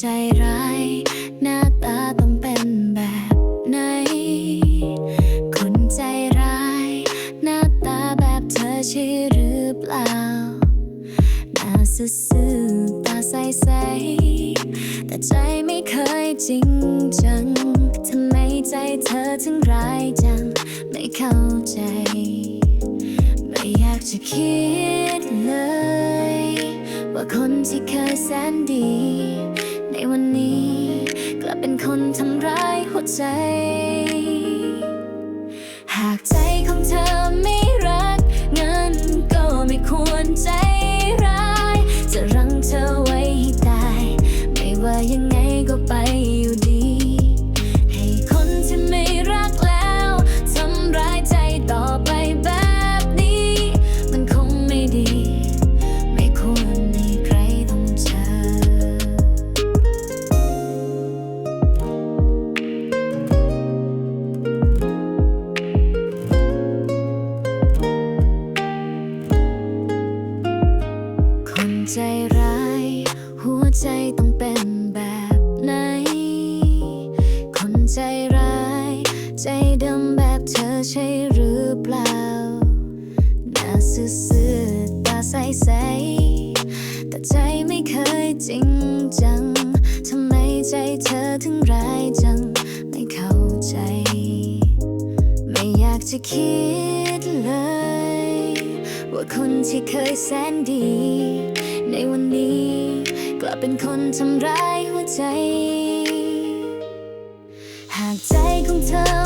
ใจร้าย หน้าตาต้องเป็นแบบไหน คนใจร้าย หน้าตาแบบเธอใช่หรือเปล่า หน้าซื่อตาใสๆแต่ใจไม่เคยจริงจังทำไมใจเธอถึงร้ายจัง ไม่เข้าใจ ไม่อยากจะคิดเลย ว่าคนที่เคยแสนดี วันนี้ กลับเป็นคนทำร้ายหัวใจ หากใจของเธอไม่รัก งั้นก็ไม่ควรใจร้าย จะรังเธอไว้ให้ตาย ไม่ว่ายังไงก็ไปอยู่ ใจต้องเป็นแบบไหน คนใจร้าย ใจดำแบบเธอใช่หรือเปล่า หน้าซื่อๆตาใสๆแต่ใจไม่เคยจริงจัง ทำไมใจเธอถึงร้ายจัง ไม่เข้าใจ ไม่อยากจะคิดเลย ว่าคนที่เคยแสนดี ในวันนี้ กลับเป็นคนทำร้ายหัวใจ หากใจของเธอ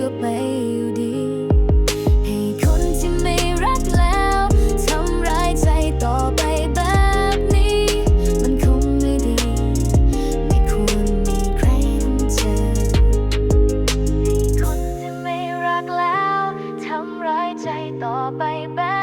ก็ไปอยู่ดี ให้คนที่ไม่รักแล้วทำร้ายใจต่อไปแบบนี้ มันคงไม่ดี ไม่ควรมีใครต้องเจอ ให้คนที่ไม่รักแล้วทำร้ายใจต่อไปแบบ